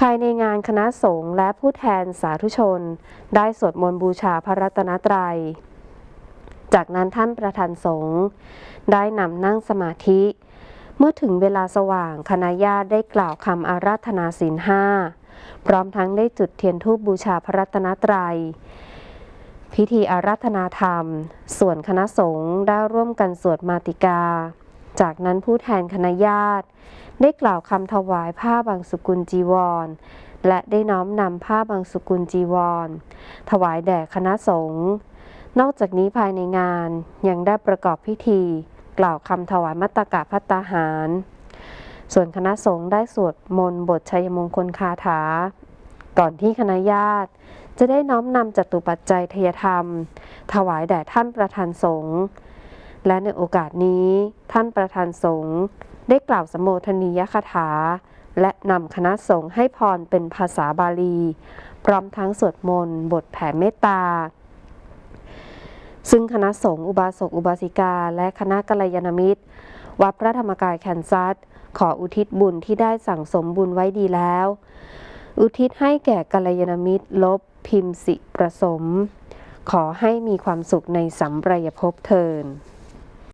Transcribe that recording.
ภายในงานคณะสงฆ์และผู้แทนสาธุชน ได้สวดมนต์บูชาพระรัตนตรัย จากนั้นท่านประธานสงฆ์ได้นำนั่งสมาธิ เมื่อถึงเวลาสว่างคณะญาติได้กล่าวคำอาราธนาศีลห้าพร้อมทั้งได้จุดเทียนธูปบูชาพระรัตนตรัย พิธีอาราธนาธรรม ส่วนคณะสงฆ์ได้ร่วมกันสวดมาติกา จากนั้นผู้แทนคณะญาติได้กล่าวคำถวายผ้าบางสุกุลจีวร และได้น้อมนำผ้าบางสุกุลจีวร ถวายแด่คณะสงฆ์ นอกจากนี้ภายในงานยังได้ประกอบพิธี กล่าวคำถวายมัตตกะพัตตาหาร ส่วนคณะสงฆ์ได้สวดมนต์บทชัยมงคลคาถา ก่อนที่คณะญาติ จะได้น้อมนำจตุปัจจัยทยธรรม ถวายแด่ท่านประธานสงฆ์ และในโอกาสนี้ท่านประธานสงฆ์ได้กล่าวสมโภชนียคาถา และนำคณะสงฆ์ให้พรเป็นภาษาบาลี พร้อมทั้งสวดมนต์บทแผ่เมตตา ซึ่งคณะสงฆ์อุบาสกอุบาสิกา และคณะกัลยาณมิตร วัดพระธรรมกายแคนซัสขออุทิศบุญที่ได้สั่งสมบุญไว้ดีแล้ว อุทิศให้แก่กัลยาณมิตรลบพิมพ์สิประสม ขอให้มีความสุขในสัมปรายภพเทิน